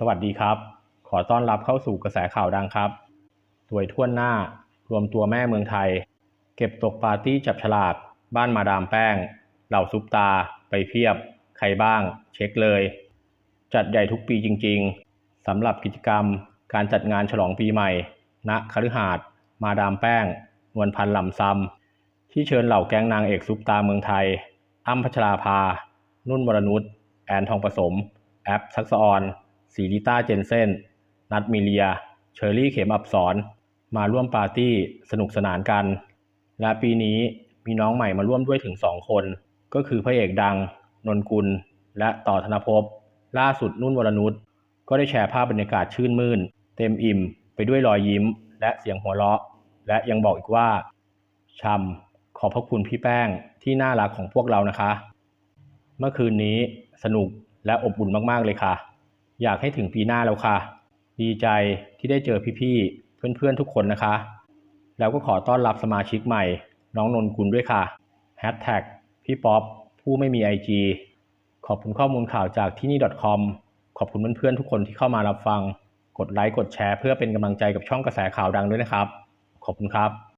สวัสดีครับ ขอต้อนรับเข้าสู่กระแสข่าวดังครับสวยท่วหน้า รวมตัวแม่เมืองไทย เก็บตกปาร์ตี้จับฉลาก บ้านมาดามแป้ง เหล่าซุปตา ไปเพียบ ใครบ้าง เช็คเลย จัดใหญ่ทุกปีจริง ๆสำหรับกิจกรรม การจัดงานฉลองปีใหม่ ณคฤหาสน์มาดามแป้ง นวลพันธ์ลำซำที่เชิญเหล่าแก๊งนางเอกซุปตาเมืองไทยอ้ำพัชราภา นุ่นวรนุชแอนทองผสม แอปทักษออน สีลิต้าเจนเซน นัทมิเลีย เชอรี่เข็มอับสอนมาร่วมปาร์ตี้สนุกสนานกัน และปีนี้มีน้องใหม่มาร่วมด้วยถึงสองคน ก็คือพระเอกดัง นนกุล และต่อธนภพ ล่าสุดนุ่นวรนุชก็ได้แชร์ภาพบรรยากาศชื่นมื่น เต็มอิ่มไปด้วยรอยยิ้ม และเสียงหัวเราะ และยังบอกอีกว่าชำขอบพระคุณพี่แป้งที่น่ารักของพวกเรานะคะ เมื่อคืนนี้สนุกและอบอุ่นมากๆเลยค่ะ อยากให้ถึงปีหน้าแล้วค่ะ ดีใจที่ได้เจอพี่ๆ เพื่อนๆ ทุกคนนะคะ แล้วก็ขอต้อนรับสมาชิกใหม่ น้องนนกุลด้วยค่ะแฮชแท็กพี่ป๊อปผู้ไม่มี IG ขอบคุณข้อมูลข่าวจากที่นี่ .com ขอบคุณเพื่อนๆ ทุกคนที่เข้ามารับฟัง กดไลค์ กดแชร์เพื่อเป็นกำลังใจกับช่องกระแสข่าวดังด้วยนะครับ ขอบคุณครับ